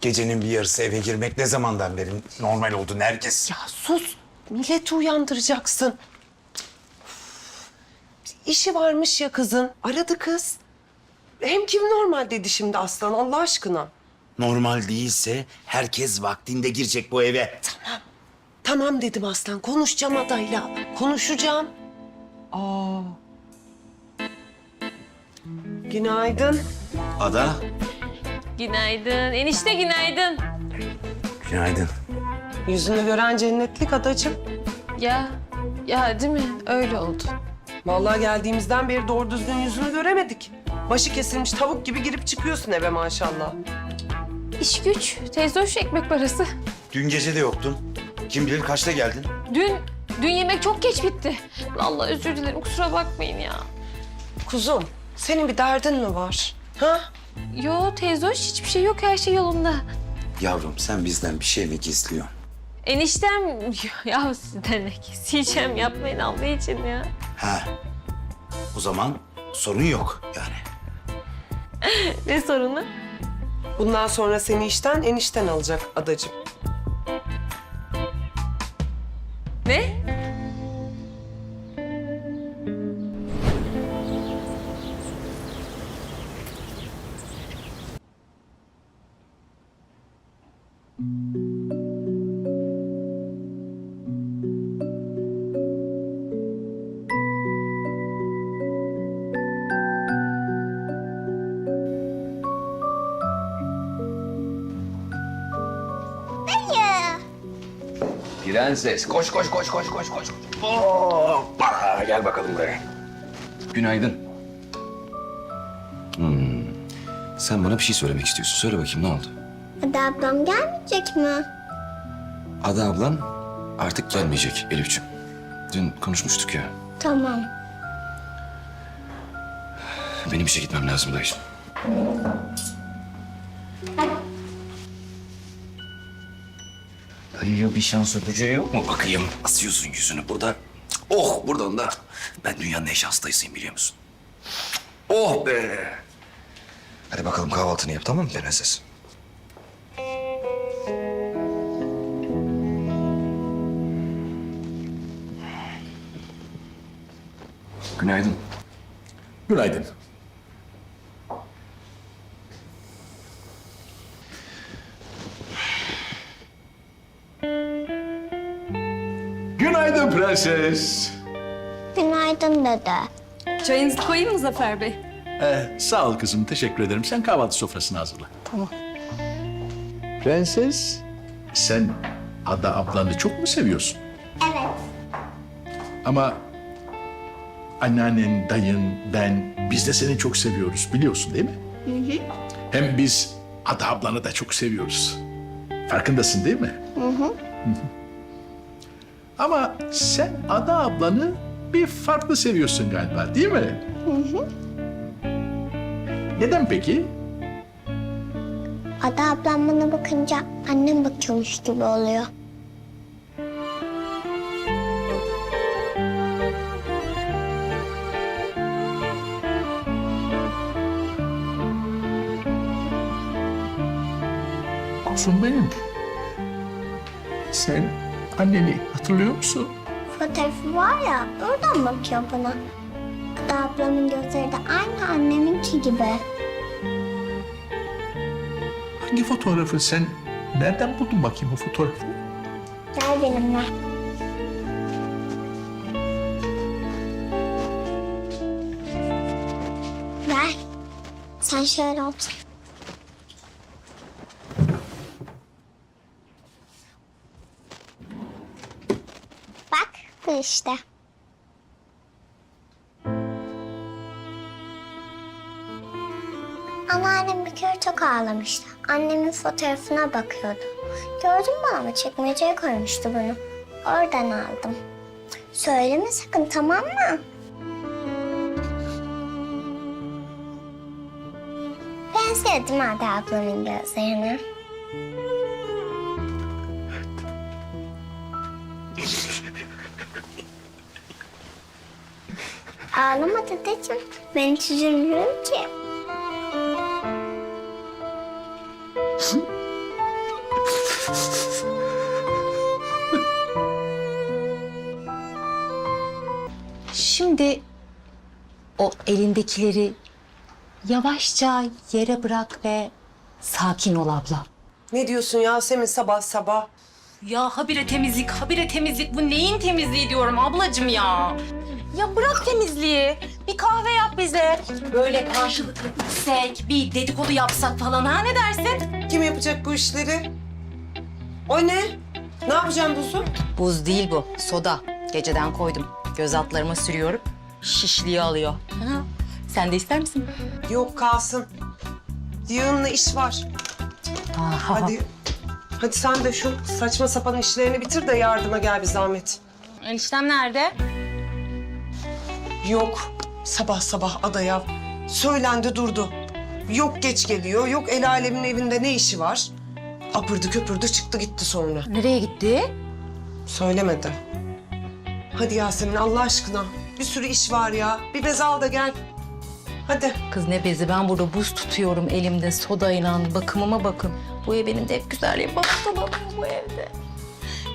Gecenin bir yarısı eve girmek ne zamandan beri normal oldu herkes? Ya sus. Milleti uyandıracaksın. İşi varmış ya kızın. Aradı kız. Hem kim normal dedi şimdi aslan Allah aşkına. Normal değilse herkes vaktinde girecek bu eve. Tamam dedim aslan. Konuşacağım adayla. Konuşacağım. Aa. Günaydın. Ada. Günaydın. Enişte günaydın. Günaydın. Yüzünü gören cennetlik adacığım. Ya, ya değil mi? Öyle oldu. Vallahi geldiğimizden beri doğru düzgün yüzünü göremedik. Başı kesilmiş tavuk gibi girip çıkıyorsun eve maşallah. İş güç. Teyze hoş ekmek parası. Dün gece de yoktun. Kim bilir kaçta geldin? Dün, dün yemek çok geç bitti. Vallahi özür dilerim. Kusura bakmayın ya. Kuzum, senin bir derdin mi var? Ha? Yo teyze hoş hiçbir şey yok. Her şey yolunda. Yavrum sen bizden bir şey mi gizliyorsun? Eniştem, ya sizden ne keseceğim yapmayın Allah için ya. Ha. O zaman sorun yok yani. Ne sorunu? Bundan sonra seni işten enişten alacak adacığım. Prenses koş koş koş koş koş koş. Hoppa gel bakalım buraya. Günaydın. Hmm. Sen bana bir şey söylemek istiyorsun. Söyle bakayım ne oldu? Hadi ablam gelmeyecek mi? Ada ablan artık gelmeyecek Elif'ciğim. Dün konuşmuştuk ya. Tamam. Benim işe gitmem lazım dayıcığım. Dayıya bir şans öpeceği yok mu? Bakayım asıyorsun yüzünü burada. Oh buradan da. Ben dünyanın en şanslı biliyor musun? Oh be. Hadi bakalım kahvaltını yap tamam mı prenses? Günaydın. Günaydın. Prenses. Günaydın dede. Çayınızı koyayım mı Zafer Bey? Ee, sağ ol kızım, teşekkür ederim. Sen kahvaltı sofrasını hazırla. Tamam. Prenses, sen Ada ablanı çok mu seviyorsun? Evet. Ama anneannen, dayın, ben, biz de seni çok seviyoruz biliyorsun değil mi? Hı hı. Hem biz Ada ablanı da çok seviyoruz. Farkındasın değil mi? Hı hı. Ama sen Ada ablanı bir farklı seviyorsun galiba değil mi? Hı hı. Neden peki? Ada ablam bana bakınca annem bakıyormuş gibi oluyor. Kuzum benim. Sen anneni hatırlıyor musun? Fotoğrafı var ya oradan bakıyor bana. Ada ablamın gözleri de aynı anneminki gibi. Hangi fotoğrafı sen nereden buldun bakayım o fotoğrafı? Gel benimle. Ver. Sen şöyle otur. Bu işte. Anneannem bir kere çok ağlamıştı. Annemin fotoğrafına bakıyordu. Gördün mü ama çekmeceye koymuştu bunu. Oradan aldım. Söyleme sakın tamam mı? Ben sevdim Ada ablanın gözlerini. ağlama dedeciğim. Ben hiç üzülmüyorum ki. Şimdi o elindekileri yavaşça yere bırak ve sakin ol abla. Ne diyorsun Yasemin sabah sabah? Ya habire temizlik, habire temizlik. Bu neyin temizliği diyorum ablacığım ya. Ya bırak temizliği. Bir kahve yap bize. Böyle karşılıklı içsek, bir dedikodu yapsak falan ha ne dersin? Kim yapacak bu işleri? O ne? Ne yapacağım buzu? Buz değil bu, soda. Geceden koydum. Göz altlarıma sürüyorum. Şişliği alıyor. Ha, sen de ister misin? Yok kalsın. Yığınla iş var. Aha. Hadi. Hadi sen de şu saçma sapan işlerini bitir de yardıma gel bir zahmet. Eniştem nerede? Yok. Sabah sabah adaya söylendi durdu. Yok geç geliyor, yok el alemin evinde ne işi var? Apırdı köpürdü çıktı gitti sonra. Nereye gitti? Söylemedi. Hadi Yasemin Allah aşkına. Bir sürü iş var ya. Bir bez al da gel. Hadi. Kız ne bezi ben burada buz tutuyorum elimde sodayla bakımıma bakın. Bu ev benim de hep güzelliğim bakımım bu evde.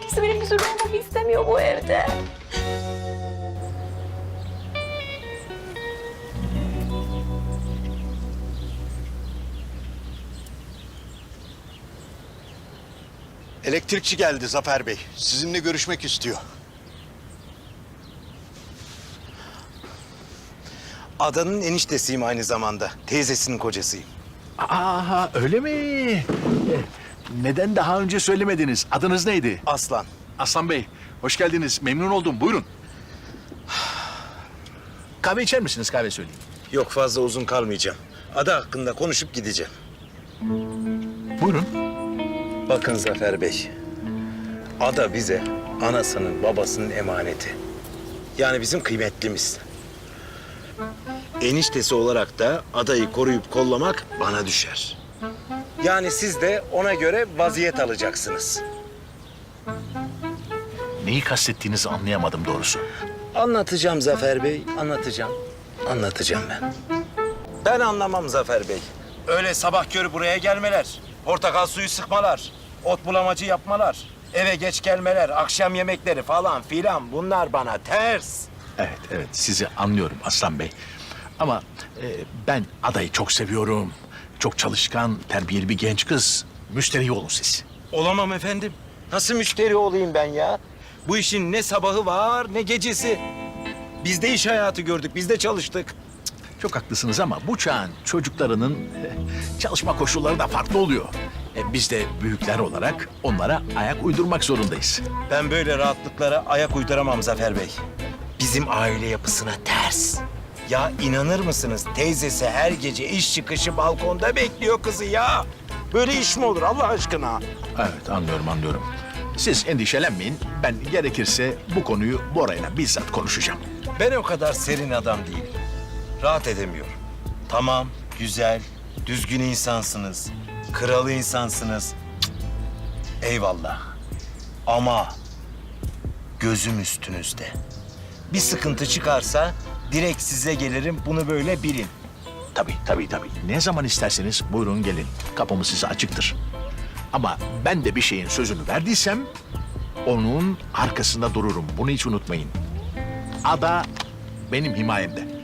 Kimse benim güzel olmamı istemiyor bu evde. Elektrikçi geldi Zafer Bey. Sizinle görüşmek istiyor. Adanın eniştesiyim aynı zamanda. Teyzesinin kocasıyım. Aha öyle mi? Eh, Neden daha önce söylemediniz? Adınız neydi? Aslan. Aslan Bey, hoş geldiniz. Memnun oldum. Buyurun. Kahve içer misiniz? Kahve söyleyeyim. Yok fazla uzun kalmayacağım. Ada hakkında konuşup gideceğim. Buyurun. Bakın Zafer Bey. Ada bize anasının babasının emaneti. Yani bizim kıymetlimiz. Eniştesi olarak da adayı koruyup kollamak bana düşer. Yani siz de ona göre vaziyet alacaksınız. Neyi kastettiğinizi anlayamadım doğrusu. Anlatacağım Zafer Bey, anlatacağım. Anlatacağım ben. Ben anlamam Zafer Bey. Öyle sabah körü buraya gelmeler, portakal suyu sıkmalar, ot bulamacı yapmalar, eve geç gelmeler, akşam yemekleri falan filan bunlar bana ters. Evet, evet. Sizi anlıyorum Aslan Bey. Ama e, ben adayı çok seviyorum. Çok çalışkan, terbiyeli bir genç kız. Müşteri olun siz. Olamam efendim. Nasıl müşteri olayım ben ya? Bu işin ne sabahı var ne gecesi. Biz de iş hayatı gördük, biz de çalıştık. Çok haklısınız ama bu çağın çocuklarının e, çalışma koşulları da farklı oluyor. E, biz de büyükler olarak onlara ayak uydurmak zorundayız. Ben böyle rahatlıklara ayak uyduramam Zafer Bey. Bizim aile yapısına ters. Ya inanır mısınız teyzesi her gece iş çıkışı balkonda bekliyor kızı ya. Böyle iş mi olur Allah aşkına? Evet, anlıyorum, anlıyorum. Siz endişelenmeyin. Ben gerekirse bu konuyu Bora'yla bizzat konuşacağım. Ben o kadar serin adam değilim. Rahat edemiyorum. Tamam, güzel, düzgün insansınız. Kralı insansınız. Eyvallah. Ama gözüm üstünüzde. Bir sıkıntı çıkarsa direkt size gelirim. Bunu böyle bilin. Tabii, tabii, tabii. Ne zaman isterseniz buyurun gelin. Kapımız size açıktır. Ama ben de bir şeyin sözünü verdiysem onun arkasında dururum. Bunu hiç unutmayın. Ada benim himayemde.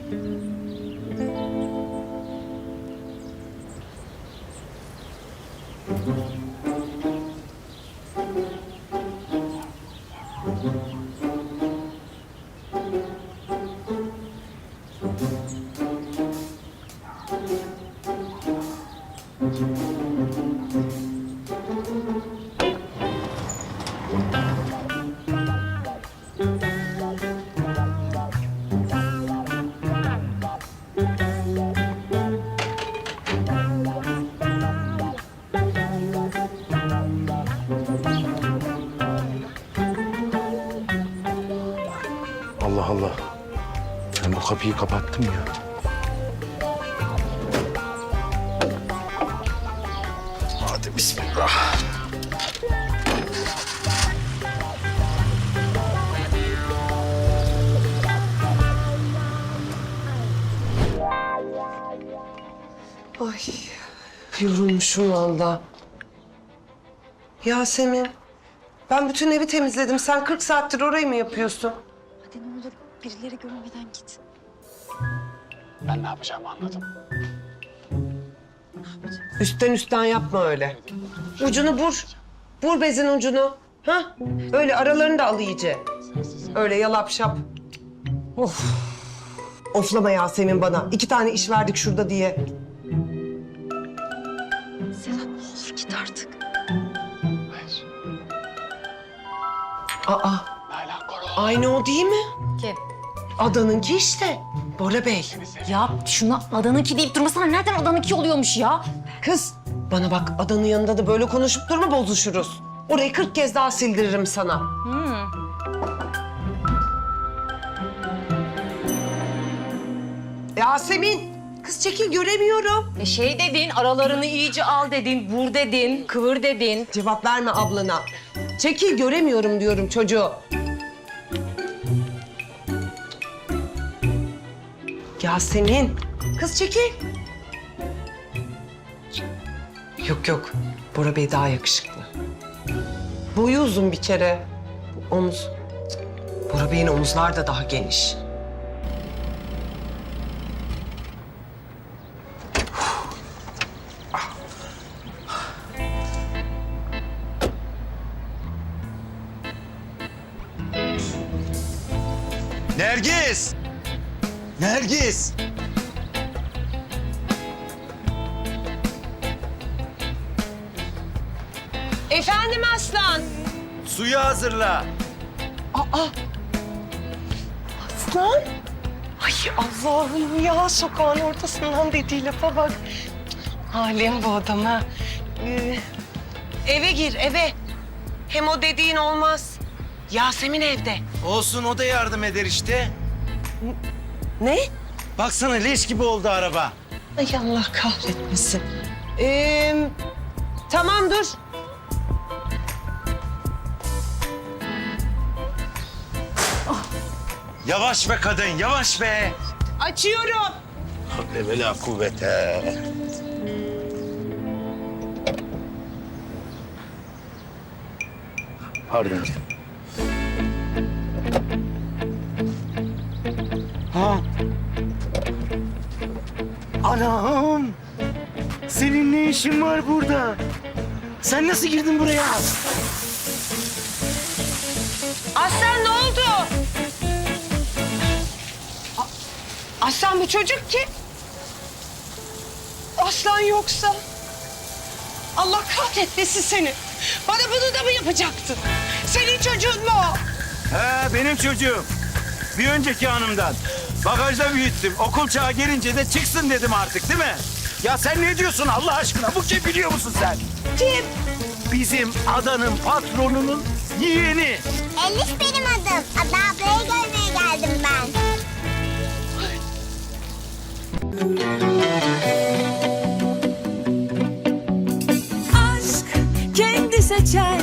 Kapıyı kapattım ya. Hadi bismillah. Ay yorulmuşum valla. Yasemin ben bütün evi temizledim. Sen 40 saattir orayı mı yapıyorsun? Hadi ne olur Birileri görmeden git. Ben ne yapacağımı anladım. Üstten üstten yapma öyle. Ucunu vur. Vur bezin ucunu. Ha? Öyle aralarını da al iyice. Öyle yalap şap. Of. Oflama Yasemin bana. İki tane iş verdik şurada diye. Sedat ne olur git artık. Hayır. Aa, Nalan koru. aynı o değil mi? Kim? Adanınki işte. Bora Bey. Ya şuna adanınki deyip durmasana. Nereden adanınki oluyormuş ya? Kız bana bak adanın yanında da böyle konuşup durma bozuşuruz. Orayı kırk kez daha sildiririm sana. Yasemin, kız çekil göremiyorum. E şey dedin, aralarını iyice al dedin, vur dedin, kıvır dedin. Cevap verme ablana. Çekil göremiyorum diyorum çocuğu. Yasemin, kız çekil. Yok yok, Bora Bey daha yakışıklı. Boyu uzun bir kere. Omuz. Bora Bey'in omuzlar da daha geniş. Nergis! Nergis! Efendim Aslan. Suyu hazırla. Aslan? Ay Allah'ım ya sokağın ortasından dediği lafa bak. Halim bu adama. Ee, eve gir eve. Hem o dediğin olmaz. Yasemin evde. Olsun o da yardım eder işte. Ne? Baksana leş gibi oldu araba. Ay Allah kahretmesin. Ee, tamam dur. Yavaş be kadın, yavaş be. Açıyorum. Havle ve la kuvvete. Pardon. Ha. Anam. Senin ne işin var burada? Sen nasıl girdin buraya? Aslan ne oldu? A- Aslan bu çocuk kim? Aslan yoksa? Allah kahretmesin seni. Bana bunu da mı yapacaktın? Senin çocuğun mu o? He benim çocuğum. Bir önceki hanımdan. Bagajda büyüttüm. Okul çağı gelince de çıksın dedim artık değil mi? Ya sen ne diyorsun Allah aşkına? Bu kim biliyor musun sen? Kim? Bizim adanın patronunun yeğeni. Elif benim adım. Ada ablayı görmeye geldim ben. Aşk kendi seçer.